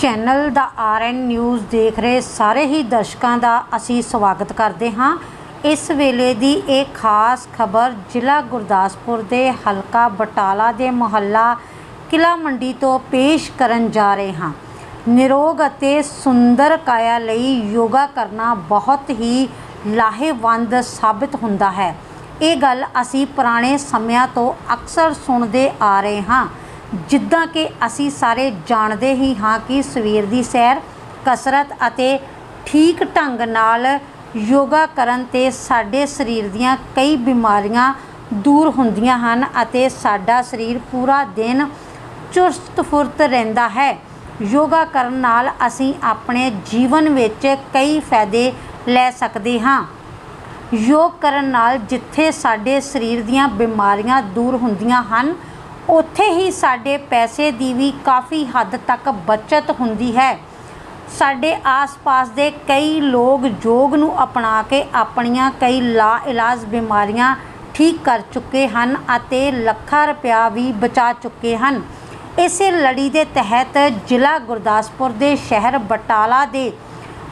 Channel ਦਾ RN news ਦੇਖ ਰਹੇ ਸਾਰੇ ਹੀ ਦਰਸ਼ਕਾਂ ਦਾ ਅਸੀਂ ਸਵਾਗਤ ਕਰਦੇ ਹਾਂ। ਇਸ ਵੇਲੇ ਦੀ ਇਹ ਖਾਸ ਖਬਰ ਜ਼ਿਲ੍ਹਾ ਗੁਰਦਾਸਪੁਰ ਦੇ ਹਲਕਾ ਬਟਾਲਾ ਦੇ ਮੁਹੱਲਾ ਕਿਲਾ ਮੰਡੀ ਤੋਂ ਪੇਸ਼ ਕਰਨ ਜਾ ਰਹੇ ਹਾਂ। ਨਿਰੋਗ ਅਤੇ ਸੁੰਦਰ ਕਾਇਆ ਲਈ ਯੋਗਾ ਕਰਨਾ ਬਹੁਤ ਹੀ ਲਾਹੇਵੰਦ ਸਾਬਿਤ ਹੁੰਦਾ ਹੈ। ਇਹ ਗੱਲ ਅਸੀਂ ਪੁਰਾਣੇ ਸਮਿਆਂ ਤੋਂ ਅਕਸਰ ਸੁਣਦੇ ਆ ਰਹੇ ਹਾਂ। ਜਿੱਦਾਂ ਕਿ ਅਸੀਂ ਸਾਰੇ ਜਾਣਦੇ ਹੀ ਹਾਂ ਕਿ ਸਵੇਰ ਦੀ ਸੈਰ ਕਸਰਤ ਅਤੇ ਠੀਕ ਢੰਗ ਨਾਲ ਯੋਗਾ ਕਰਨ ਤੇ ਸਾਡੇ ਸਰੀਰ ਦੀਆਂ ਕਈ ਬਿਮਾਰੀਆਂ ਦੂਰ ਹੁੰਦੀਆਂ ਹਨ ਅਤੇ ਸਾਡਾ ਸਰੀਰ ਪੂਰਾ ਦਿਨ ਚੁਸਤ ਫੁਰਤ ਰਹਿੰਦਾ ਹੈ। ਯੋਗਾ ਕਰਨ ਨਾਲ ਅਸੀਂ ਆਪਣੇ ਜੀਵਨ ਵਿੱਚ ਕਈ ਫਾਇਦੇ ਲੈ ਸਕਦੇ ਹਾਂ। ਯੋਗ ਕਰਨ ਨਾਲ ਜਿੱਥੇ ਸਾਡੇ ਸਰੀਰ ਦੀਆਂ ਬਿਮਾਰੀਆਂ ਦੂਰ ਹੁੰਦੀਆਂ ਹਨ ਉੱਥੇ ਹੀ ਸਾਡੇ ਪੈਸੇ ਦੀ ਵੀ ਕਾਫੀ ਹੱਦ ਤੱਕ ਬਚਤ ਹੁੰਦੀ ਹੈ। ਸਾਡੇ ਆਸ-ਪਾਸ ਦੇ ਕਈ ਲੋਕ ਯੋਗ ਨੂੰ ਅਪਣਾ ਕੇ ਆਪਣੀਆਂ ਕਈ ਲਾ ਇਲਾਜ ਬਿਮਾਰੀਆਂ ਠੀਕ ਕਰ ਚੁੱਕੇ ਹਨ ਅਤੇ ਲੱਖਾਂ ਰੁਪਇਆ ਵੀ ਬਚਾ ਚੁੱਕੇ ਹਨ। ਇਸੇ ਲੜੀ ਦੇ ਤਹਿਤ ਜ਼ਿਲ੍ਹਾ ਗੁਰਦਾਸਪੁਰ ਦੇ ਸ਼ਹਿਰ ਬਟਾਲਾ ਦੇ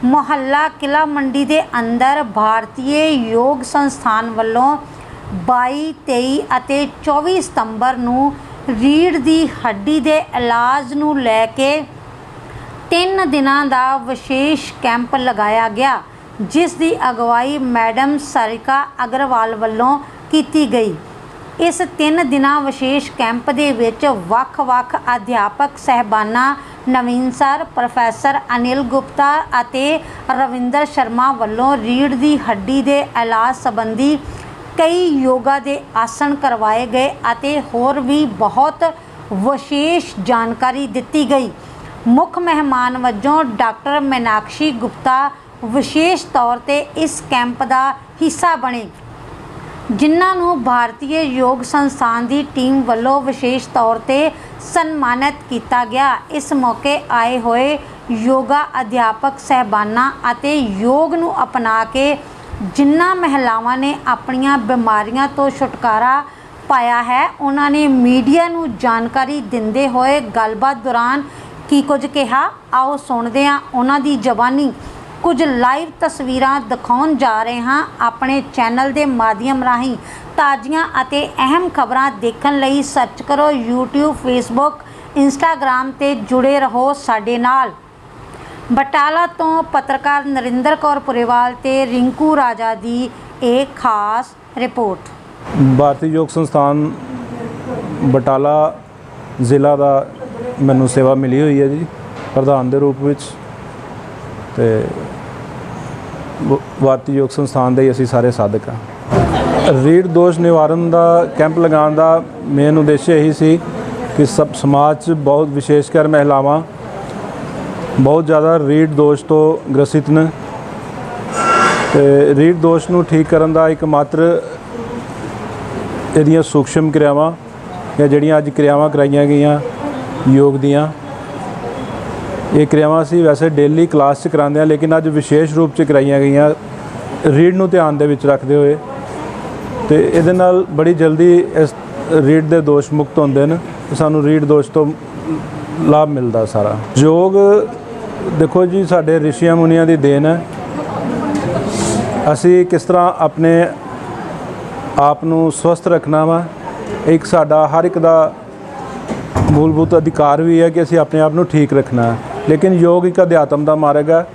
ਮੁਹੱਲਾ ਕਿਲਾ ਮੰਡੀ ਦੇ ਅੰਦਰ ਭਾਰਤੀਏ ਯੋਗ ਸੰਸਥਾਨ ਵੱਲੋਂ 22 23 ਅਤੇ 24 ਸਤੰਬਰ ਨੂੰ ਰੀੜ ਦੀ ਹੱਡੀ ਦੇ ਇਲਾਜ ਨੂੰ ਲੈ ਕੇ ਤਿੰਨ ਦਿਨਾਂ ਦਾ ਵਿਸ਼ੇਸ਼ ਕੈਂਪ ਲਗਾਇਆ ਗਿਆ, ਜਿਸ ਦੀ ਅਗਵਾਈ ਮੈਡਮ ਸਾਰਿਕਾ ਅਗਰਵਾਲ ਵੱਲੋਂ ਕੀਤੀ ਗਈ। ਇਸ ਤਿੰਨ ਦਿਨਾਂ ਵਿਸ਼ੇਸ਼ ਕੈਂਪ ਦੇ ਵਿੱਚ ਵੱਖ-ਵੱਖ ਅਧਿਆਪਕ ਸਹਿਬਾਨਾਂ, ਨਵੀਨ ਸਰ, ਪ੍ਰੋਫੈਸਰ ਅਨਿਲ ਗੁਪਤਾ ਅਤੇ ਰਵਿੰਦਰ ਸ਼ਰਮਾ ਵੱਲੋਂ ਰੀੜ ਦੀ ਹੱਡੀ ਦੇ ਇਲਾਜ ਸੰਬੰਧੀ ਕਈ ਯੋਗਾ ਦੇ ਆਸਣ ਕਰਵਾਏ ਗਏ ਅਤੇ ਹੋਰ ਵੀ ਬਹੁਤ ਵਿਸ਼ੇਸ਼ ਜਾਣਕਾਰੀ ਦਿੱਤੀ ਗਈ। ਮੁੱਖ ਮਹਿਮਾਨ ਵਜੋਂ ਡਾਕਟਰ ਮੀਨਾਕਸ਼ੀ ਗੁਪਤਾ ਵਿਸ਼ੇਸ਼ ਤੌਰ ਤੇ ਇਸ ਕੈਂਪ ਦਾ ਹਿੱਸਾ ਬਣੇ। ਜਿਨ੍ਹਾਂ ਨੂੰ ਭਾਰਤੀ ਯੋਗ ਸੰਸਥਾਨ ਦੀ ਟੀਮ ਵੱਲੋਂ ਵਿਸ਼ੇਸ਼ ਤੌਰ ਤੇ ਸਨਮਾਨਿਤ ਕੀਤਾ ਗਿਆ। ਇਸ ਮੌਕੇ ਆਏ ਹੋਏ ਯੋਗਾ ਅਧਿਆਪਕ, ਸਹਿਬਾਨਾਂ ਅਤੇ ਯੋਗ ਨੂੰ ਅਪਣਾ ਕੇ ਜਿਨ੍ਹਾਂ ਮਹਿਲਾਵਾਂ ਨੇ ਆਪਣੀਆਂ ਬਿਮਾਰੀਆਂ ਤੋਂ ਛੁਟਕਾਰਾ ਪਾਇਆ ਹੈ, ਉਹਨਾਂ ਨੇ ਮੀਡੀਆ ਨੂੰ ਜਾਣਕਾਰੀ ਦਿੰਦੇ ਹੋਏ ਗੱਲਬਾਤ ਦੌਰਾਨ ਕੀ ਕੁਝ ਕਿਹਾ? ਆਓ ਸੁਣਦੇ ਹਾਂ ਉਹਨਾਂ ਦੀ ਜ਼ਬਾਨੀ ਕੁਝ ਲਾਈਵ ਤਸਵੀਰਾਂ ਦਿਖਾਉਣ ਜਾ ਰਹੇ ਹਾਂ ਆਪਣੇ ਚੈਨਲ ਦੇ ਮਾਧਿਅਮ ਰਾਹੀਂ। ਤਾਜ਼ੀਆਂ ਅਤੇ ਅਹਿਮ ਖਬਰਾਂ ਦੇਖਣ ਲਈ ਸਰਚ ਕਰੋ YouTube, Facebook, Instagram ਤੇ ਜੁੜੇ ਰਹੋ ਸਾਡੇ ਨਾਲ। ਬਟਾਲਾ ਤੋਂ ਪੱਤਰਕਾਰ ਨਰਿੰਦਰ ਕੌਰ ਪੁਰੇਵਾਲ ਤੇ ਰਿੰਕੂ ਰਾਜਾ ਦੀ ਇਹ ਖਾਸ ਰਿਪੋਰਟ। ਭਾਰਤੀ ਯੋਗ ਸੰਸਥਾਨ ਬਟਾਲਾ ਜ਼ਿਲ੍ਹਾ ਦਾ ਮੈਨੂੰ ਸੇਵਾ ਮਿਲੀ ਹੋਈ ਹੈ ਜੀ, ਪ੍ਰਧਾਨ ਦੇ ਰੂਪ ਵਿੱਚ। ਤੇ ਭਾਰਤੀ ਯੋਗ ਸੰਸਥਾਨ ਦੇ ਹੀ ਅਸੀਂ ਸਾਰੇ ਸਾਧਕ ਹਾਂ। ਰੀੜ ਦੋਸ਼ ਨਿਵਾਰਨ ਦਾ ਕੈਂਪ ਲਗਾਉਣ ਦਾ ਮੇਨ ਉਦੇਸ਼ ਇਹੀ ਸੀ ਕਿ ਸਭ ਸਮਾਜ 'ਚ ਬਹੁਤ ਵਿਸ਼ੇਸ਼ ਕਰ ਮਹਿਲਾਵਾਂ ਬਹੁਤ ਜ਼ਿਆਦਾ ਰੀੜ ਦੋਸ਼ ਤੋਂ ਗ੍ਰਸਿਤ ਨੇ। ਤੇ ਰੀੜ ਦੋਸ਼ ਨੂੰ ਠੀਕ ਕਰਨ ਦਾ ਇੱਕ ਮਾਤਰ ਇਹਦੀਆਂ ਸੂਖਸ਼ਮ ਕਿਰਿਆਵਾਂ ਜਾਂ ਜਿਹੜੀਆਂ ਅੱਜ ਕਿਰਿਆਵਾਂ ਕਰਾਈਆਂ ਗਈਆਂ ਯੋਗ ਦੀਆਂ, ਇਹ ਕਿਰਿਆਵਾਂ ਅਸੀਂ ਵੈਸੇ ਡੇਲੀ ਕਲਾਸ 'ਚ ਕਰਾਉਂਦੇ ਹਾਂ, ਲੇਕਿਨ ਅੱਜ ਵਿਸ਼ੇਸ਼ ਰੂਪ 'ਚ ਕਰਾਈਆਂ ਗਈਆਂ। ਰੀੜ ਨੂੰ ਧਿਆਨ ਦੇ ਵਿੱਚ ਰੱਖਦੇ ਹੋਏ ਤੇ ਇਹਦੇ ਨਾਲ ਬੜੀ ਜਲਦੀ ਇਸ ਰੀੜ ਦੇ ਦੋਸ਼ ਮੁਕਤ ਹੁੰਦੇ ਨੇ ਸਾਨੂੰ ਰੀੜ ਦੋਸ਼ ਤੋਂ ਲਾਭ ਮਿਲਦਾ ਸਾਰਾ। ਯੋਗ ਦੇਖੋ ਜੀ, ਸਾਡੇ ਰਿਸ਼ੀਆਂ ਮੁਨੀਆਂ ਦੀ ਦੇਣ ਹੈ। ਅਸੀਂ ਕਿਸ ਤਰ੍ਹਾਂ ਆਪਣੇ ਆਪ ਨੂੰ ਸਵਸਥ ਰੱਖਣਾ ਵਾ, ਇੱਕ ਸਾਡਾ ਹਰ ਇੱਕ ਦਾ ਮੂਲਭੂਤ ਅਧਿਕਾਰ ਵੀ ਹੈ ਕਿ ਅਸੀਂ ਆਪਣੇ ਆਪ ਨੂੰ ਠੀਕ ਰੱਖਣਾ ਹੈ। ਲੇਕਿਨ ਯੋਗ ਇੱਕ ਅਧਿਆਤਮ ਦਾ ਮਾਰਗ ਹੈ।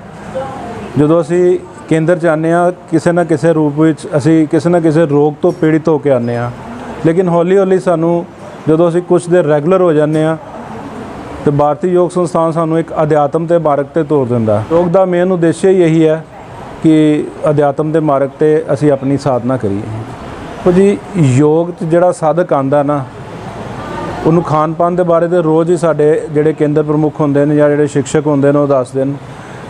ਜਦੋਂ ਅਸੀਂ ਕੇਂਦਰ 'ਚ ਆਉਂਦੇ ਹਾਂ, ਕਿਸੇ ਨਾ ਕਿਸੇ ਰੂਪ ਵਿੱਚ ਅਸੀਂ ਕਿਸੇ ਨਾ ਕਿਸੇ ਰੋਗ ਤੋਂ ਪੀੜਿਤ ਹੋ ਕੇ ਆਉਂਦੇ ਹਾਂ। ਲੇਕਿਨ ਹੌਲੀ ਹੌਲੀ ਸਾਨੂੰ ਜਦੋਂ ਅਸੀਂ ਕੁਝ ਦੇਰ ਰੈਗੂਲਰ ਹੋ ਜਾਂਦੇ ਹਾਂ ਤੇ ਭਾਰਤੀ ਯੋਗ ਸੰਸਥਾਨ ਸਾਨੂੰ ਇੱਕ ਅਧਿਆਤਮ ਦੇ ਮਾਰਗ ਤੇ ਤੋਰ ਦਿੰਦਾ ਯੋਗ ਦਾ ਮੇਨ ਉਦੇਸ਼ ਹੀ ਇਹੀ ਹੈ ਕਿ ਅਧਿਆਤਮ ਦੇ ਮਾਰਗ ਤੇ ਅਸੀਂ ਆਪਣੀ ਸਾਧਨਾ ਕਰੀਏ। ਉਹ ਜੀ ਯੋਗ 'ਚ ਜਿਹੜਾ ਸਾਧਕ ਆਂਦਾ ਨਾ, ਉਹਨੂੰ ਖਾਣ ਪਾਣ ਦੇ ਬਾਰੇ ਤੇ ਰੋਜ਼ ਹੀ ਸਾਡੇ ਜਿਹੜੇ ਕੇਂਦਰ ਪ੍ਰਮੁੱਖ ਹੁੰਦੇ ਨੇ ਜਾਂ ਜਿਹੜੇ ਸਿੱਖਸ਼ਕ ਹੁੰਦੇ ਨੇ ਉਹ ਦੱਸਦੇ ਨੇ।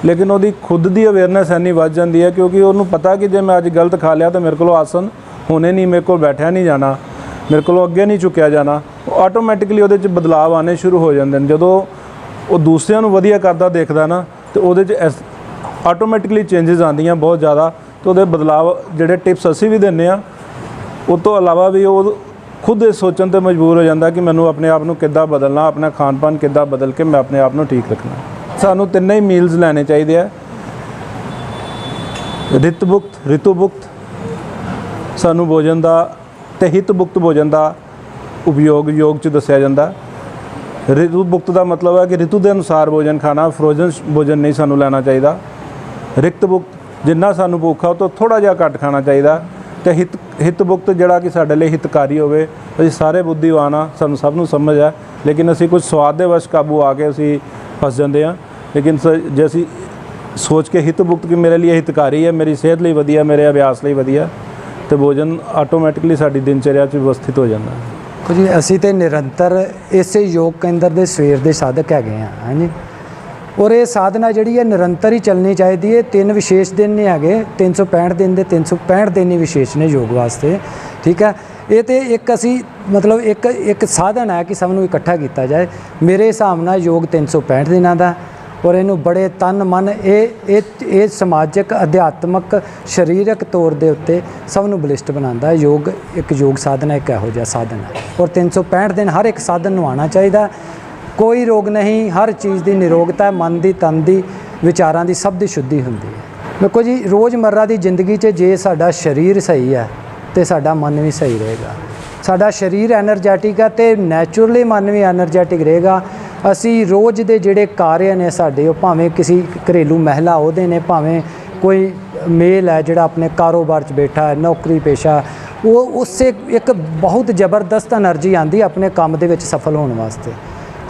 ਲੇਕਿਨ ਉਹਦੀ ਖੁਦ ਦੀ ਅਵੇਅਰਨੈਸ ਇੰਨੀ ਵੱਧ ਜਾਂਦੀ ਹੈ ਕਿਉਂਕਿ ਉਹਨੂੰ ਪਤਾ ਕਿ ਜੇ ਮੈਂ ਅੱਜ ਗਲਤ ਖਾ ਲਿਆ ਤਾਂ ਮੇਰੇ ਕੋਲੋਂ ਆਸਨ ਹੋਣੇ ਨਹੀਂ, ਮੇਰੇ ਕੋਲ ਬੈਠਿਆ ਨਹੀਂ ਜਾਣਾ। ਮੇਰੇ ਕੋਲੋਂ ਅੱਗੇ ਨਹੀਂ ਚੁੱਕਿਆ ਜਾਣਾ। ਆਟੋਮੈਟਿਕਲੀ ਉਹਦੇ 'ਚ ਬਦਲਾਅ ਆਣੇ ਸ਼ੁਰੂ ਹੋ ਜਾਂਦੇ ਨੇ। ਜਦੋਂ ਉਹ ਦੂਸਰਿਆਂ ਨੂੰ ਵਧੀਆ ਕਰਦਾ ਦੇਖਦਾ ਨਾ, ਤੇ ਉਹਦੇ 'ਚ ਆਟੋਮੈਟਿਕਲੀ ਚੇਂਜਸ ਆਉਂਦੀਆਂ ਬਹੁਤ ਜ਼ਿਆਦਾ, ਤੇ ਉਹਦੇ ਬਦਲਾਅ ਜਿਹੜੇ ਟਿਪਸ ਅਸੀਂ ਵੀ ਦਿੰਨੇ ਆ ਉਹ ਤੋਂ ਇਲਾਵਾ ਵੀ ਉਹ ਖੁਦ ਇਹ ਸੋਚਣ ਤੇ ਮਜਬੂਰ ਹੋ ਜਾਂਦਾ ਕਿ ਮੈਨੂੰ ਆਪਣੇ ਆਪ ਨੂੰ ਕਿੱਦਾਂ ਬਦਲਣਾ, ਆਪਣਾ ਖਾਣ ਪਾਨ ਕਿੱਦਾਂ ਬਦਲ ਕੇ ਮੈਂ ਆਪਣੇ ਆਪ ਨੂੰ ਠੀਕ ਰੱਖਣਾ। ਸਾਨੂੰ ਤਿੰਨੇ ਹੀ ਮੀਲਸ ਲੈਣੇ ਚਾਹੀਦੇ ਆ। ਰਿਤਬੁਕਤ, ਰਿਤੁਬੁਕਤ, ਸਾਨੂੰ ਭੋਜਨ ਦਾ ਤੇ ਹਿਤਬੁਕਤ ਭੋਜਨ ਦਾ ਉਪਯੋਗ ਯੋਗ ਚ ਦੱਸਿਆ ਜਾਂਦਾ। ਰਿਤੂ ਭੁਕਤ ਦਾ ਮਤਲਬ ਹੈ ਕਿ ਰਿਤੂ ਦੇ ਅਨੁਸਾਰ ਭੋਜਨ ਖਾਣਾ ਫਰੋਜ਼ਨ ਭੋਜਨ ਨਹੀਂ ਸਾਨੂੰ ਲੈਣਾ ਚਾਹੀਦਾ। ਰਿਕਤ ਭੁਕਤ ਜਿੰਨਾ ਸਾਨੂੰ ਭੁੱਖ ਆ, ਉਹ ਤੋਂ ਥੋੜਾ ਜਿਹਾ ਘੱਟ ਖਾਣਾ ਚਾਹੀਦਾ। ਤੇ ਹਿਤ ਹਿਤ ਭੁਕਤ ਜਿਹੜਾ ਕਿ ਸਾਡੇ ਲਈ ਹਿਤਕਾਰੀ ਹੋਵੇ, ਅਸੀਂ ਸਾਰੇ ਬੁੱਧੀਵਾਨ ਆ, ਸਾਨੂੰ ਸਭ ਨੂੰ ਸਮਝ ਆ ਲੇਕਿਨ ਅਸੀਂ ਕੁਝ ਸਵਾਦ ਦੇ ਵਸ਼ ਕਾਬੂ ਆ ਕੇ ਅਸੀਂ ਫਸ ਜਾਂਦੇ ਆ ਲੇਕਿਨ ਸ- ਜੇ ਅਸੀਂ ਸੋਚ ਕੇ ਹਿਤ ਭੁਕਤ ਕਿ ਮੇਰੇ ਲਈ ਇਹ ਹਿਤਕਾਰੀ ਹੈ, ਮੇਰੀ ਸਿਹਤ ਲਈ ਵਧੀਆ, ਮੇਰੇ ਅਭਿਆਸ ਲਈ ਵਧੀਆ ਤੇ ਭੋਜਨ ਆਟੋਮੈਟਿਕਲੀ ਸਾਡੀ ਦਿਨਚਰਿਆ 'ਚ ਵਿਵਸਥਿਤ ਹੋ ਜਾਂਦਾ। ਹੈ ਕੁਝ ਅਸੀਂ ਤੇ ਨਿਰੰਤਰ ਇਸੇ ਯੋਗ ਕੇਂਦਰ ਦੇ ਸਵੇਰ ਦੇ ਸਾਧਕ ਹੈਗੇ ਆ ਹਾਂਜੀ। ਔਰ ਇਹ ਸਾਧਨਾ ਜਿਹੜੀ ਹੈ ਨਿਰੰਤਰ ਹੀ ਚੱਲਣੀ ਚਾਹੀਦੀ ਹੈ। ਤਿੰਨ ਵਿਸ਼ੇਸ਼ ਦਿਨ ਨੇ ਹੈਗੇ 365 ਦਿਨ ਦੇ 365 ਦਿਨ ਹੀ ਵਿਸ਼ੇਸ਼ ਨੇ ਯੋਗ ਵਾਸਤੇ, ਠੀਕ ਹੈ। ਇਹ ਤੇ ਇੱਕ ਅਸੀਂ, ਮਤਲਬ ਇੱਕ ਇੱਕ ਸਾਧਨ ਹੈ ਕਿ ਸਭ ਨੂੰ ਇਕੱਠਾ ਕੀਤਾ ਜਾਏ। ਮੇਰੇ ਹਿਸਾਬ ਨਾਲ ਯੋਗ 365 ਦਿਨਾਂ ਦਾ ਔਰ ਇਹਨੂੰ ਬੜੇ ਤਨ ਮਨ, ਇਹ ਇਹ ਇਹ ਸਮਾਜਿਕ, ਅਧਿਆਤਮਿਕ, ਸਰੀਰਕ ਤੌਰ ਦੇ ਉੱਤੇ ਸਭ ਨੂੰ ਬਲਿਸ਼ਟ ਬਣਾਉਂਦਾ ਹੈ। ਯੋਗ ਇੱਕ ਯੋਗ ਸਾਧਨਾ ਇੱਕ ਇਹੋ ਜਿਹਾ ਸਾਧਨ ਹੈ। ਔਰ 365 ਦਿਨ ਹਰ ਇੱਕ ਸਾਧਨ ਨੂੰ ਆਣਾ ਚਾਹੀਦਾ ਕੋਈ ਰੋਗ ਨਹੀਂ, ਹਰ ਚੀਜ਼ ਦੀ ਨਿਰੋਗਤਾ ਮਨ ਦੀ, ਤਨ ਦੀ, ਵਿਚਾਰਾਂ ਦੀ ਸਭ ਦੀ ਸ਼ੁੱਧੀ ਹੁੰਦੀ ਹੈ। ਦੇਖੋ ਜੀ, ਰੋਜ਼ਮਰਰਾ ਦੀ ਜ਼ਿੰਦਗੀ 'ਚ ਜੇ ਸਾਡਾ ਸਰੀਰ ਸਹੀ ਹੈ, ਤੇ ਸਾਡਾ ਮਨ ਵੀ ਸਹੀ ਰਹੇਗਾ। ਸਾਡਾ ਸਰੀਰ એનર્ਜੈਟਿਕ ਹੈ, ਤੇ ਨੇਚਰਲੀ ਮਨ ਵੀ એનર્ਜੈਟਿਕ ਰਹੇਗਾ। ਅਸੀਂ ਰੋਜ਼ ਦੇ ਜਿਹੜੇ ਕਾਰਜ ਨੇ ਸਾਡੇ, ਉਹ ਭਾਵੇਂ ਕਿਸੇ ਘਰੇਲੂ ਮਹਿਲਾ ਉਹਦੇ ਨੇ, ਭਾਵੇਂ ਕੋਈ ਮੇਲ ਹੈ ਜਿਹੜਾ ਆਪਣੇ ਕਾਰੋਬਾਰ 'ਚ ਬੈਠਾ ਹੈ, ਨੌਕਰੀ ਪੇਸ਼ਾ, ਉਹ ਉਸੇ ਇੱਕ ਬਹੁਤ ਜ਼ਬਰਦਸਤ એનર્ਜੀ ਆਂਦੀ ਆਪਣੇ ਕੰਮ ਦੇ ਵਿੱਚ ਸਫਲ ਹੋਣ ਵਾਸਤੇ।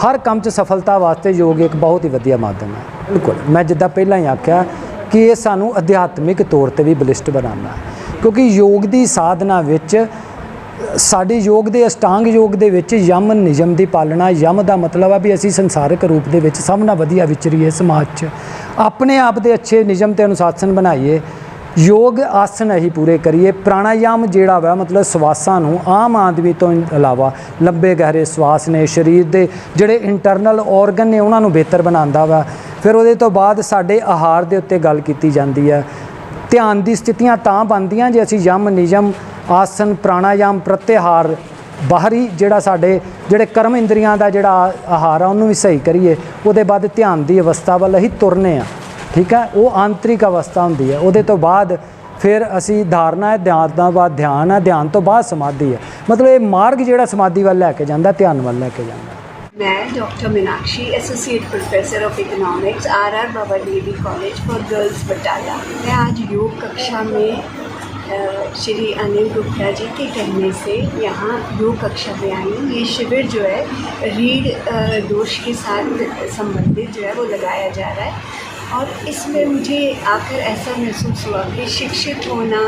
ਹਰ ਕੰਮ 'ਚ ਸਫਲਤਾ ਵਾਸਤੇ ਯੋਗ ਇੱਕ ਬਹੁਤ ਹੀ ਵਧੀਆ ਮਾਧਿਅਮ ਹੈ। ਬਿਲਕੁਲ। ਮੈਂ ਜਿੱਦਾਂ ਪਹਿਲਾਂ ਹੀ ਆਖਿਆ ਕਿ ਇਹ ਸਾਨੂੰ ਅਧਿਆਤਮਿਕ ਤੌਰ ਤੇ ਵੀ ਬਲਿਸ਼ਟ ਬਣਾਉਣਾ ਕਿਉਂਕਿ ਯੋਗ ਦੀ ਸਾਧਨਾ ਵਿੱਚ ਸਾਡੇ ਯੋਗ ਦੇ, ਅਸ਼ਟਾਂਗ ਯੋਗ ਦੇ ਵਿੱਚ ਯਮ ਨਿਯਮ ਦੀ ਪਾਲਣਾ, ਯਮ ਦਾ ਮਤਲਬ ਆ ਵੀ ਅਸੀਂ ਸੰਸਾਰਿਕ ਰੂਪ ਦੇ ਵਿੱਚ ਸਭ ਨਾਲ ਵਧੀਆ ਵਿਚਰੀਏ ਸਮਾਜ 'ਚ। ਆਪਣੇ ਆਪ ਦੇ ਅੱਛੇ ਨਿਯਮ ਤੇ ਅਨੁਸ਼ਾਸਨ ਬਣਾਈਏ, ਯੋਗ ਆਸਨ ਅਸੀਂ ਪੂਰੇ ਕਰੀਏ, ਪ੍ਰਾਣਾਯਾਮ ਜਿਹੜਾ ਵਾ ਮਤਲਬ ਸਵਾਸਾਂ ਨੂੰ ਆਮ ਆਦਮੀ ਤੋਂ ਇਲਾਵਾ ਲੰਬੇ ਗਹਿਰੇ ਸਵਾਸ ਨੇ, ਸਰੀਰ ਦੇ ਜਿਹੜੇ ਇੰਟਰਨਲ ਆਰਗਨ ਨੇ ਉਹਨਾਂ ਨੂੰ ਬਿਹਤਰ ਬਣਾਉਂਦਾ ਵਾ। ਫਿਰ ਉਹਦੇ ਤੋਂ ਬਾਅਦ ਸਾਡੇ ਆਹਾਰ ਦੇ ਉੱਤੇ ਗੱਲ ਕੀਤੀ ਜਾਂਦੀ ਹੈ ਧਿਆਨ ਦੀ ਸਥਿਤੀਆਂ ਤਾਂ ਬਣਦੀਆਂ ਜੇ ਅਸੀਂ ਯਮ ਨਿਯਮ ਆਸਨ ਪ੍ਰਾਣਾਯਾਮ ਪ੍ਰਤਿਹਾਰ ਬਾਹਰੀ ਜਿਹੜਾ ਸਾਡੇ ਜਿਹੜੇ ਕਰਮ ਇੰਦਰੀਆਂ ਦਾ ਜਿਹੜਾ ਆਹਾਰ ਆ ਉਹਨੂੰ ਵੀ ਸਹੀ ਕਰੀਏ ਉਹਦੇ ਬਾਅਦ ਧਿਆਨ ਦੀ ਅਵਸਥਾ ਵੱਲ ਅਸੀਂ ਤੁਰਨੇ ਆ ਠੀਕ ਹੈ ਉਹ ਆਂਤਰਿਕ ਅਵਸਥਾ ਹੁੰਦੀ ਹੈ ਉਹਦੇ ਤੋਂ ਬਾਅਦ ਫਿਰ ਅਸੀਂ ਧਾਰਨਾ ਹੈ ਧਿਆਨ ਤੋਂ ਬਾਅਦ ਧਿਆਨ ਹੈ ਧਿਆਨ ਤੋਂ ਬਾਅਦ ਸਮਾਧੀ ਹੈ ਮਤਲਬ ਇਹ ਮਾਰਗ ਜਿਹੜਾ ਸਮਾਧੀ ਵੱਲ ਲੈ ਕੇ ਜਾਂਦਾ ਧਿਆਨ ਵੱਲ ਲੈ ਕੇ ਜਾਂਦਾ मैं doctor Meenakshi associate professor of economics R R Baba Devi college for girls Batala मैं आज योग कक्षा में अ, श्री अनिल गुप्ता जी के कहने से यहाँ योग कक्षा में आई ये शिविर जो है, रीढ़ दोष के साथ संबंधित जो है, वो लगाया जा रहा है। और इसमें मुझे आकर ऐसा महसूस हुआ कि शिक्षित होना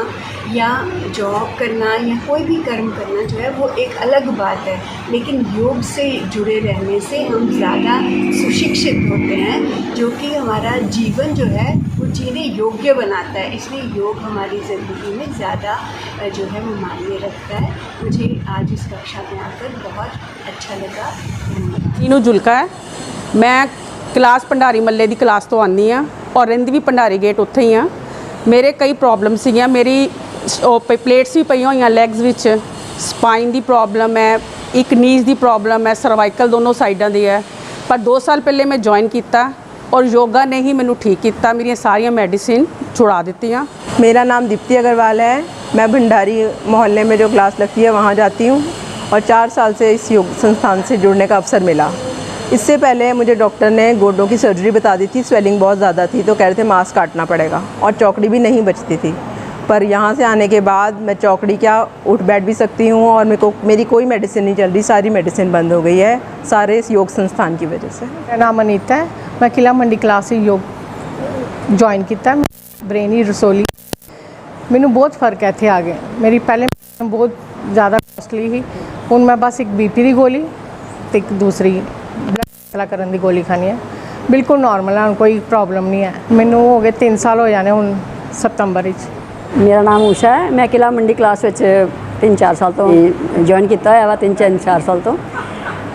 या जॉब करना या कोई भी कर्म करना जो है, वो एक अलग बात है। लेकिन योग से जुड़े रहने से हम ज़्यादा सुशिक्षित होते हैं, जो कि हमारा जीवन जो है, वो जीने योग्य बनाता है। इसलिए योग हमारी ज़िंदगी में ज़्यादा जो है, वो मान्य रखता है। मुझे आज इस कक्षा में आकर बहुत अच्छा लगा। तीनों जुल्का है मैं ਕਲਾਸ ਭੰਡਾਰੀ ਮੱਲੇ ਦੀ ਕਲਾਸ ਤੋਂ ਆਨੀ ਆ ਔਰ ਰਹਿੰਦੀ ਵੀ ਭੰਡਾਰੀ ਗੇਟ ਉੱਥੇ ਹੀ ਆ ਮੇਰੇ ਕਈ ਪ੍ਰੋਬਲਮ ਸੀਗੀਆਂ ਮੇਰੀ ਸ- ਉਹ ਪਲੇਟਸ ਵੀ ਪਈਆਂ ਹੋਈਆਂ ਲੈਗਸ ਵਿੱਚ ਸਪਾਈਨ ਦੀ ਪ੍ਰੋਬਲਮ ਹੈ ਇੱਕ ਨੀਜ਼ ਦੀ ਪ੍ਰੋਬਲਮ ਹੈ ਸਰਵਾਈਕਲ ਦੋਨੋਂ ਸਾਈਡਾਂ ਦੀ ਹੈ ਪਰ 2 ਸਾਲ ਪਹਿਲੇ ਮੈਂ ਜੁਆਇਨ ਕੀਤਾ ਔਰ ਯੋਗਾ ਨੇ ਹੀ ਮੈਨੂੰ ਠੀਕ ਕੀਤਾ ਮੇਰੀਆਂ ਸਾਰੀਆਂ ਮੈਡੀਸਿਨ ਛੁਡਾ ਦਿੱਤੀਆਂ मेरा नाम दीप्ति अग्रवाल है मैं भंडारी मोहल्ले में जो क्लास लगती है वहाँ जाती हूँ और चार साल से इस योग संस्थान से जुड़ने का अवसर मिला इससे पहले मुझे डॉक्टर ने गोडों की सर्जरी बता दी थी स्वेलिंग बहुत ज़्यादा थी तो कह रहे थे मांस काटना पड़ेगा और चौकड़ी भी नहीं बचती थी पर यहाँ से आने के बाद मैं चौकड़ी क्या उठ बैठ भी सकती हूँ और मेरे को मेरी कोई मेडिसिन नहीं चल रही सारी मेडिसिन बंद हो गई है सारे इस योग संस्थान की वजह से ਮੇਰਾ ਨਾਮ ਅਨੀਤਾ ਹੈ ਮੈਂ ਕਿਲਾ ਮੰਡੀ ਕਲਾਸ ਵਿੱਚ ਯੋਗ ਜੁਆਇਨ ਕੀਤਾ ਬ੍ਰੇਨੀ ਰਸੋਲੀ ਮੈਨੂੰ ਬਹੁਤ ਫਰਕ ਹੈ ਇੱਥੇ ਆ ਕੇ ਮੇਰੀ ਪਹਿਲੇ medicine ਬਹੁਤ ਜ਼ਿਆਦਾ ਕਾਸਟਲੀ ਸੀ ਹੁਣ ਮੈਂ ਬਸ ਇੱਕ ਬੀਪੀ ਦੀ ਗੋਲੀ ਤੇ ਇੱਕ ਦੂਸਰੀ ਬਲੱਡ ਕਰਨ ਦੀ ਗੋਲੀ ਖਾਣੀ ਹੈ। ਬਿਲਕੁਲ ਨਾਰਮਲ ਹੈ ਕੋਈ ਪ੍ਰੋਬਲਮ ਨਹੀਂ ਹੈ। ਮੈਨੂੰ ਹੋ ਗਏ 3 ਸਾਲ ਹੋ ਜਾਣੇ ਹੁਣ ਸਤੰਬਰ ਵਿੱਚ। ਮੇਰਾ ਨਾਮ ਊਸ਼ਾ ਹੈ। ਮੈਂ ਕਿਲਾ ਮੰਡੀ ਕਲਾਸ ਵਿੱਚ 3-4 ਸਾਲ ਤੋਂ ਜੁਆਇਨ ਕੀਤਾ ਹੋਇਆ ਵਾ 3-4 ਸਾਲ ਤੋਂ।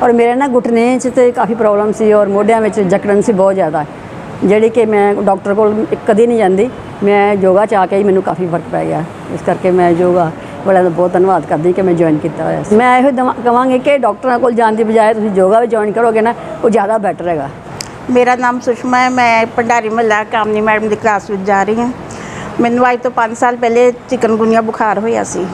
ਔਰ ਮੇਰੇ ਨਾ ਘੁਟਨੇ 'ਚ ਤੇ ਕਾਫੀ ਪ੍ਰੋਬਲਮ ਸੀ ਔਰ ਮੋਢਿਆਂ ਵਿੱਚ ਜਕੜਨ ਸੀ ਬਹੁਤ ਜ਼ਿਆਦਾ। ਜਿਹੜੀ ਕਿ ਮੈਂ ਡਾਕਟਰ ਕੋਲ ਕਦੀ ਨਹੀਂ ਜਾਂਦੀ। ਮੈਂ ਯੋਗਾ 'ਚ ਆ ਕੇ ਹੀ ਮੈਨੂੰ ਕਾਫੀ ਫ਼ਰਕ ਪੈ ਗਿਆ। ਇਸ ਕਰਕੇ ਮੈਂ ਯੋਗਾ ਵਾਲਿਆਂ ਦਾ ਬਹੁਤ ਧੰਨਵਾਦ ਕਰਦੀ ਕਿ ਮੈਂ ਜੁਆਇਨ ਕੀਤਾ ਹੋਇਆ ਸੀ। ਮੈਂ ਇਹੋ ਦਵਾ- ਕਹਾਂਗੀ ਕਿ ਡਾਕਟਰਾਂ ਕੋਲ ਜਾਣ ਦੀ ਬਜਾਏ ਤੁਸੀਂ ਯੋਗਾ ਵੀ ਜੁਆਇਨ ਕਰੋਗੇ ਨਾ, ਉਹ ਜ਼ਿਆਦਾ ਬੈਟਰ ਹੈਗਾ। ਮੇਰਾ ਨਾਮ ਸੁਸ਼ਮਾ ਹੈ, ਮੈਂ ਭੰਡਾਰੀ ਮਹੱਲਾ ਕਾਮਨੀ ਮੈਡਮ ਦੀ ਕਲਾਸ ਵਿੱਚ ਜਾ ਰਹੀ ਹਾਂ। ਮੈਨੂੰ ਅੱਜ ਤੋਂ 5 ਸਾਲ ਪਹਿਲੇ ਚਿਕਨਗੁਨੀਆ ਬੁਖਾਰ ਹੋਇਆ ਸੀ।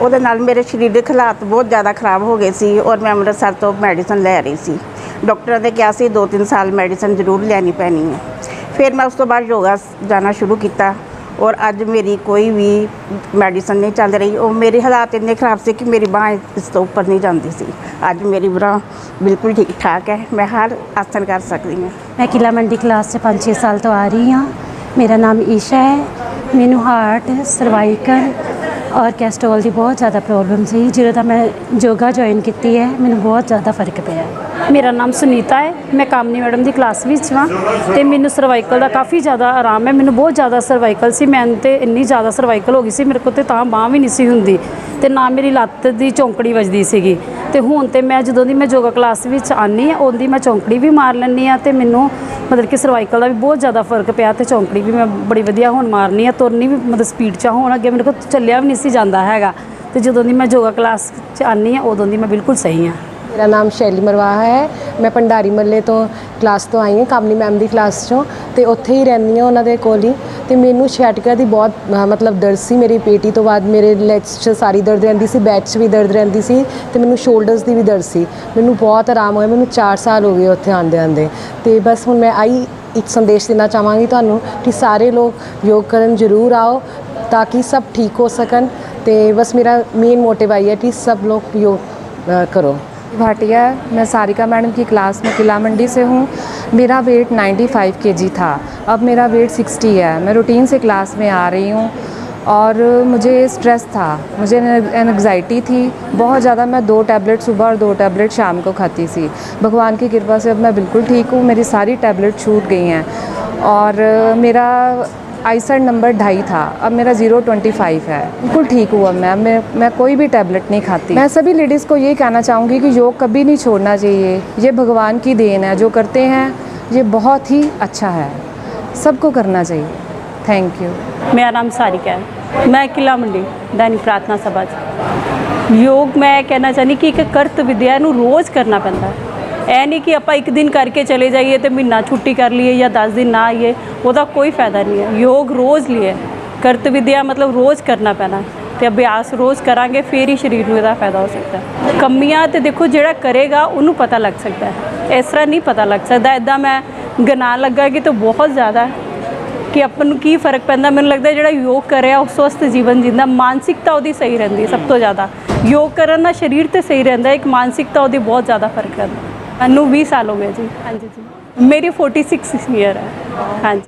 ਉਹਦੇ ਨਾਲ ਮੇਰੇ ਸਰੀਰਕ ਹਾਲਾਤ ਬਹੁਤ ਜ਼ਿਆਦਾ ਖਰਾਬ ਹੋ ਗਏ ਸੀ ਔਰ ਮੈਂ ਅੰਮ੍ਰਿਤਸਰ ਤੋਂ ਮੈਡੀਸਨ ਲੈ ਰਹੀ ਸੀ। ਡਾਕਟਰਾਂ ਨੇ ਕਿਹਾ ਸੀ 2-3 ਸਾਲ ਮੈਡੀਸਨ ਜ਼ਰੂਰ ਲੈਣੀ ਪੈਣੀ ਹੈ। ਫਿਰ ਮੈਂ ਉਸ ਤੋਂ ਬਾਅਦ ਯੋਗਾ ਜਾਣਾ ਸ਼ੁਰੂ ਕੀਤਾ। ਔਰ ਅੱਜ ਮੇਰੀ ਕੋਈ ਵੀ ਮੈਡੀਸਨ ਨਹੀਂ ਚੱਲ ਰਹੀ। ਉਹ ਮੇਰੇ ਹਾਲਾਤ ਇੰਨੇ ਖਰਾਬ ਸੀ ਕਿ ਮੇਰੀ ਬਾਂਹ ਇਸ ਤੋਂ ਉੱਪਰ ਨਹੀਂ ਜਾਂਦੀ ਸੀ। ਅੱਜ ਮੇਰੀ ਬਾਂਹ ਬਿਲਕੁਲ ਠੀਕ ਠਾਕ ਹੈ। ਮੈਂ ਹਰ ਆਸਨ ਕਰ ਸਕਦੀ ਹਾਂ। ਮੈਂ ਕਿਲਾ ਮੰਡੀ ਕਲਾਸ 'ਚ 5-6 ਸਾਲ ਤੋਂ ਆ ਰਹੀ ਹਾਂ। ਮੇਰਾ ਨਾਮ ਈਸ਼ਾ ਹੈ। ਮੈਨੂੰ ਹਾਰਟ ਸਰਵਾਈਕਲ ਔਰ ਕੈਸਟਰੋਲ ਦੀ ਬਹੁਤ ਜ਼ਿਆਦਾ ਪ੍ਰੋਬਲਮ ਸੀ। ਜਦੋਂ ਦਾ ਮੈਂ ਯੋਗਾ ਜੁਆਇਨ ਕੀਤੀ ਹੈ, ਮੈਨੂੰ ਬਹੁਤ ਜ਼ਿਆਦਾ ਫ਼ਰਕ ਪਿਆ। ਮੇਰਾ ਨਾਮ ਸੁਨੀਤਾ ਹੈ। ਮੈਂ ਕਾਮਨੀ ਮੈਡਮ ਦੀ ਕਲਾਸ ਵਿੱਚ ਹਾਂ ਤੇ ਮੈਨੂੰ ਸਰਵਾਈਕਲ ਦਾ ਕਾਫੀ ਜ਼ਿਆਦਾ ਆਰਾਮ ਹੈ। ਮੈਨੂੰ ਬਹੁਤ ਜ਼ਿਆਦਾ ਸਰਵਾਈਕਲ ਸੀ। ਮੈਂ ਤੇ ਇੰਨੀ ਜ਼ਿਆਦਾ ਸਰਵਾਈਕਲ ਹੋ ਗਈ ਸੀ। ਮੇਰੇ ਕੋਲ ਤੇ ਤਾਂ ਬਾਹ ਵੀ ਨਹੀਂ ਸੀ ਹੁੰਦੀ। ਤੇ ਨਾ ਮੇਰੀ ਲੱਤ ਦੀ ਚੌਂਕੜੀ ਵੱਜਦੀ ਸੀਗੀ। ਤੇ ਹੁਣ ਤੇ ਮੈਂ ਜਦੋਂ ਦੀ ਮੈਂ ਯੋਗਾ ਕਲਾਸ ਵਿੱਚ ਆਨੀ ਆ ਉਹਦੀ ਮੈਂ ਚੌਂਕੜੀ ਵੀ ਮਾਰ ਲੈਂਦੀ ਆ ਤੇ ਮੈਨੂੰ ਮਤਲਬ ਕਿ ਸਰਵਾਈਕਲ ਦਾ ਵੀ ਬਹੁਤ ਜ਼ਿਆਦਾ ਫ਼ਰਕ ਪਿਆ ਤੇ ਚੌਂਕੜੀ ਵੀ ਮੈਂ ਬੜੀ ਵਧੀਆ ਹੁਣ ਮਾਰਨੀ ਆ ਤੁਰਨੀ ਵੀ ਮਤਲਬ ਸਪੀਡ 'ਚ ਆ, ਹੁਣ ਅੱਗੇ ਮੇਰੇ ਕੋਲ ਚੱਲਿਆ ਵੀ ਨਹੀਂ ਸੀ ਜਾਂਦਾ ਹੈਗਾ। ਤੇ ਜਦੋਂ ਦੀ ਮੈਂ ਯੋਗਾ ਕਲਾਸ 'ਚ ਆਨੀ ਆ ਉਦੋਂ ਦੀ ਮੈਂ ਬਿਲਕੁਲ ਸਹੀ ਆ ਮੇਰਾ ਨਾਮ ਸ਼ੈਲੀ ਮਰਵਾਹਾ ਹੈ। ਮੈਂ ਭੰਡਾਰੀ ਮੱਲੇ ਤੋਂ ਕਲਾਸ ਤੋਂ ਆਈ ਹਾਂ ਕਾਮਨੀ ਮੈਮ ਦੀ ਕਲਾਸ ਚੋਂ, ਤੇ ਉੱਥੇ ਹੀ ਰਹਿੰਦੀ ਹਾਂ ਉਹਨਾਂ ਦੇ ਕੋਲ ਹੀ। ਤੇ ਮੈਨੂੰ ਸ਼ੈਟਕਾ ਦੀ ਬਹੁਤ ਮਤਲਬ ਦਰਦ ਸੀ ਮੇਰੀ ਪੇਟੀ ਤੋਂ ਬਾਅਦ, ਮੇਰੇ ਲੈਗਸ 'ਚ ਸਾਰੀ ਦਰਦ ਰਹਿੰਦੀ ਸੀ ਬੈਕ 'ਚ ਵੀ ਦਰਦ ਰਹਿੰਦੀ ਸੀ, ਤੇ ਮੈਨੂੰ ਸ਼ੋਲਡਰਸ ਦੀ ਵੀ ਦਰਦ ਸੀ। ਮੈਨੂੰ ਬਹੁਤ ਆਰਾਮ ਹੋਇਆ, ਮੈਨੂੰ 4 ਸਾਲ ਹੋ ਗਏ ਉੱਥੇ ਆਂਦੇ ਆਂਦੇ ਤੇ ਬਸ ਹੁਣ ਮੈਂ ਆਈ, ਇੱਕ ਸੰਦੇਸ਼ ਦੇਣਾ ਚਾਹਾਂਗੀ ਤੁਹਾਨੂੰ ਕਿ ਸਾਰੇ ਲੋਕ ਯੋਗ ਕਰਨ ਜ਼ਰੂਰ ਆਓ, ਤਾਂ ਕਿ ਸਭ ਠੀਕ ਹੋ ਸਕਣ। ਤੇ ਬਸ ਮੇਰਾ ਮੇਨ ਮੋਟਿਵ ਆਈ ਹੈ ਕਿ ਸਭ ਲੋਕ ਯੋਗ ਕਰੋ। भाटिया, मैं सारिका मैडम की क्लास में किला मंडी से हूँ। मेरा वेट 95 केजी था। अब मेरा वेट 60 है। मैं रूटीन से क्लास में आ रही हूँ और मुझे स्ट्रेस था। मुझे एनग्जाइटी थी। बहुत ज़्यादा मैं दो टैबलेट सुबह और दो टैबलेट शाम को खाती थी। भगवान की कृपा से अब मैं बिल्कुल ठीक हूँ। मेरी सारी टैबलेट छूट गई हैं। और मेरा आईसर नंबर ढाई था अब मेरा ज़ीरो ट्वेंटी फाइव है बिल्कुल ठीक हुआ मैं मैं मैं कोई भी टैबलेट नहीं खाती मैं सभी लेडीज़ को ये कहना चाहूँगी कि योग कभी नहीं छोड़ना चाहिए ये भगवान की देन है जो करते हैं ये बहुत ही अच्छा है सबको करना चाहिए थैंक यू ਮੇਰਾ ਨਾਮ ਸਾਰਿਕਾ ਹੈ ਮੈਂ ਕਿਲਾ ਮੰਡੀ ਦੈਨਿਕ ਪ੍ਰਾਰਥਨਾ ਸਭਾ 'ਚ ਯੋਗ ਮੈਂ ਕਹਿਣਾ ਚਾਹੁੰਦੀ ਕਿ ਇੱਕ ਕਰਤ ਵਿਦਿਆ ਨੂੰ ਰੋਜ਼ ਕਰਨਾ ਪੈਂਦਾ ਹੈ ਇਹ ਨਹੀਂ ਕਿ ਆਪਾਂ ਇੱਕ ਦਿਨ ਕਰਕੇ ਚਲੇ ਜਾਈਏ ਤੇ ਮਹੀਨਾ ਛੁੱਟੀ ਕਰ ਲਈਏ ਜਾਂ 10 ਦਿਨ ਨਾ ਆਈਏ, ਉਹਦਾ ਕੋਈ ਫਾਇਦਾ ਨਹੀਂ ਹੈ। ਯੋਗ ਰੋਜ਼ ਲਈ ਹੈ ਕਰਤ ਵਿਦਿਆ ਮਤਲਬ ਰੋਜ਼ ਕਰਨਾ ਪੈਣਾ ਤੇ ਅਭਿਆਸ ਰੋਜ਼ ਕਰਾਂਗੇ, ਫੇਰ ਹੀ ਸਰੀਰ ਨੂੰ ਇਹਦਾ ਫਾਇਦਾ ਹੋ ਸਕਦਾ ਕਮੀਆਂ ਤੇ ਦੇਖੋ ਜਿਹੜਾ ਕਰੇਗਾ, ਉਹਨੂੰ ਪਤਾ ਲੱਗ ਸਕਦਾ ਇਸ ਤਰ੍ਹਾਂ ਨਹੀਂ ਪਤਾ ਲੱਗ ਸਕਦਾ। ਇਦਾਂ ਮੈਂ ਗਨਾਨ ਲੱਗਾ ਕਿ ਤਾਂ ਬਹੁਤ ਜ਼ਿਆਦਾ ਕਿ ਆਪਾਂ ਨੂੰ ਕੀ ਫ਼ਰਕ ਪੈਂਦਾ। ਮੈਨੂੰ ਲੱਗਦਾ ਜਿਹੜਾ ਯੋਗ ਕਰਿਆ ਉਹ ਸਵਸਥ ਜੀਵਨ ਜਿੰਦਾ ਮਾਨਸਿਕਤਾ ਉਹਦੀ ਸਹੀ ਰਹਿੰਦੀ ਸਭ ਤੋਂ ਜ਼ਿਆਦਾ। ਯੋਗ ਕਰਨ ਨਾਲ ਸਰੀਰ ਤੇ ਸਹੀ ਰਹਿੰਦਾ ਇੱਕ ਮਾਨਸਿਕਤਾ ਉਹਦੀ ਬਹੁਤ ਜ਼ਿਆਦਾ ਫ਼ਰਕ ਰਹਿੰਦਾ ਮੈਨੂੰ 20 ਸਾਲ ਹੋ ਗਏ ਜੀ। ਹਾਂਜੀ ਜੀ। ਮੇਰੀ 46 ਈਅਰ ਹੈ। ਹਾਂਜੀ।